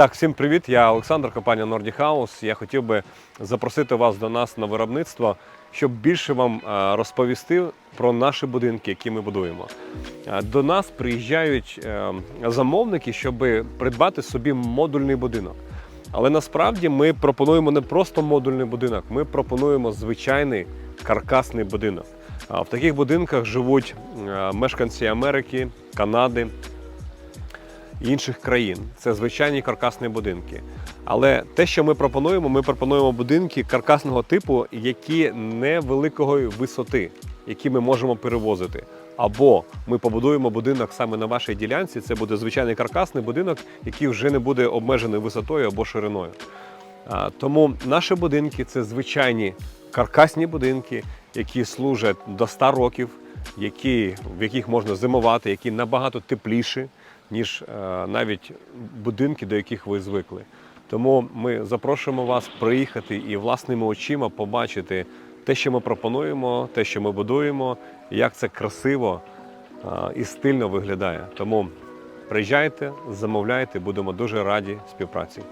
Так, всім привіт. Я Олександр, компанія Nordic House. Я хотів би запросити вас до нас на виробництво, щоб більше вам е, розповісти про наші будинки, які ми будуємо. Е, До нас приїжджають е, замовники, щоб придбати собі модульний будинок. Але насправді ми пропонуємо не просто модульний будинок, ми пропонуємо звичайний каркасний будинок. В таких будинках живуть мешканці Америки, Канади, інших країн. Це звичайні каркасні будинки. Але те, що ми пропонуємо, ми пропонуємо будинки каркасного типу, які невеликої висоти, які ми можемо перевозити. Або ми побудуємо будинок саме на вашій ділянці. Це буде звичайний каркасний будинок, який вже не буде обмежений висотою або шириною. Тому наші будинки це звичайні каркасні будинки, які служать до 100 років, які, в яких можна зимувати, які набагато тепліші, ніж е, навіть будинки, до яких ви звикли. Тому ми запрошуємо вас приїхати і власними очима побачити те, що ми пропонуємо, те, що ми будуємо, як це красиво е, і стильно виглядає. Тому приїжджайте, замовляйте, будемо дуже раді співпраці.